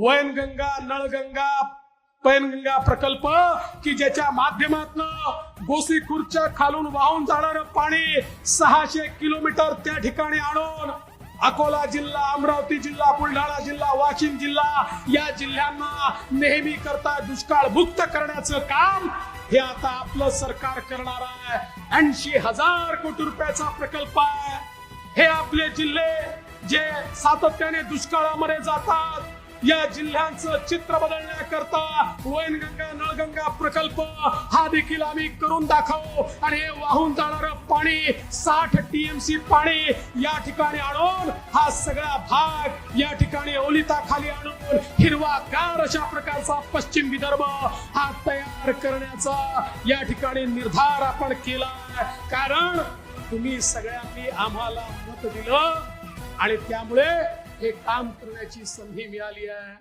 वैनगंगा नळगंगा पैनगंगा प्रकल्प की ज्याच्या माध्यमातून गोसीखुर्दच्या खालून वाहून जाणार पाणी सहाशे किलोमीटर त्या ठिकाणी आणून अकोला जिल्हा अमरावती जिल्हा बुलढाणा जिल्हा वाशिम जिल्हा या जिल्ह्यांना नेहमी करता दुष्काळ मुक्त करण्याचं काम हे आता आपलं सरकार करणार आहे. ऐंशी हजार कोटी रुपयाचा प्रकल्प आहे. हे आपले जिल्हे जे सातत्याने दुष्काळामध्ये जातात या जिल्ह्यांचं चित्र बदलण्याकरता वैनगंगा नळगंगा प्रकल्प हा देखील आम्ही करून दाखवू. आणि हे वाहून जाणार पाणी साठ टीएमसी पाणी या ठिकाणी आणून हा सगळा भाग या ठिकाणी ओलिताखाली आणून हिरवागार अशा प्रकारचा पश्चिम विदर्भ हा तयार करण्याचा या ठिकाणी निर्धार आपण केला. कारण तुम्ही सगळ्यांनी आम्हाला मत दिलं आणि त्यामुळे हे काम करण्याची संधी मिळाली आहे.